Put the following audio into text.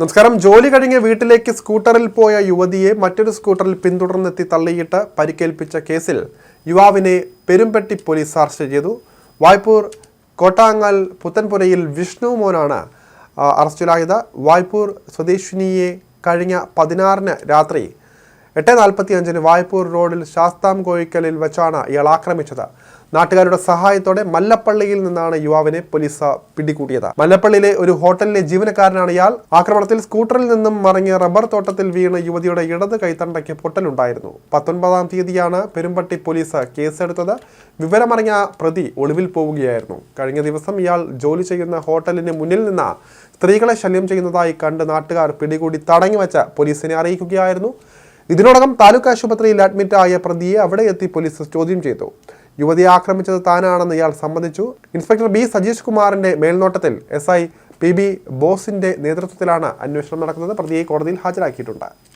നമസ്കാരം. ജോലി കഴിഞ്ഞ് വീട്ടിലേക്ക് സ്കൂട്ടറിൽ പോയ യുവതിയെ മറ്റൊരു സ്കൂട്ടറിൽ പിന്തുടർന്നെത്തി തള്ളിയിട്ട് പരിക്കേൽപ്പിച്ച കേസിൽ യുവാവിനെ പെരുമ്പട്ടി പോലീസ് അറസ്റ്റ് ചെയ്തു. വായ്പൂർ കോട്ടാങ്ങാൽ പുത്തൻപുരയിൽ വിഷ്ണു മോനാണ് അറസ്റ്റിലായത്. വായ്പൂർ സ്വദേശിനിയെ കഴിഞ്ഞ പതിനാറിന് രാത്രി എട്ട് നാൽപ്പത്തി അഞ്ചിന് വായ്പൂർ റോഡിൽ ശാസ്താം കോയിക്കലിൽ വെച്ചാണ് ഇയാൾ ആക്രമിച്ചത്. നാട്ടുകാരുടെ സഹായത്തോടെ മല്ലപ്പള്ളിയിൽ നിന്നാണ് യുവാവിനെ പോലീസ് പിടികൂടിയത്. മല്ലപ്പള്ളിയിലെ ഒരു ഹോട്ടലിലെ ജീവനക്കാരനാണ് ഇയാൾ. ആക്രമണത്തിൽ സ്കൂട്ടറിൽ നിന്നും മറിഞ്ഞ് റബ്ബർ തോട്ടത്തിൽ വീണ് യുവതിയുടെ ഇടത് കൈത്തണ്ടയ്ക്ക് പൊട്ടലുണ്ടായിരുന്നു. പത്തൊൻപതാം തീയതിയാണ് പെരുമ്പട്ടി പോലീസ് കേസെടുത്തത്. വിവരമറിഞ്ഞ പ്രതി ഒളിവിൽ പോവുകയായിരുന്നു. കഴിഞ്ഞ ദിവസം ഇയാൾ ജോലി ചെയ്യുന്ന ഹോട്ടലിന് മുന്നിൽ നിന്ന് സ്ത്രീകളെ ശല്യം ചെയ്യുന്നതായി കണ്ട് നാട്ടുകാർ പിടികൂടി തടങ്ങി വെച്ച പോലീസിനെ അറിയിക്കുകയായിരുന്നു. ഇതിനോടകം താലൂക്ക് ആശുപത്രിയിൽ അഡ്മിറ്റ് ആയ പ്രതിയെ അവിടെ എത്തി പോലീസ് ചോദ്യം ചെയ്തു. യുവതിയെ ആക്രമിച്ചത് താനാണെന്ന് ഇയാൾ സമ്മതിച്ചു. ഇൻസ്പെക്ടർ ബി സജീഷ് കുമാറിന്റെ മേൽനോട്ടത്തിൽ എസ് ഐ പി ബി ബോസിന്റെ നേതൃത്വത്തിലാണ് അന്വേഷണം നടക്കുന്നത്. പ്രതിയെ കോടതിയിൽ ഹാജരാക്കിയിട്ടുണ്ട്.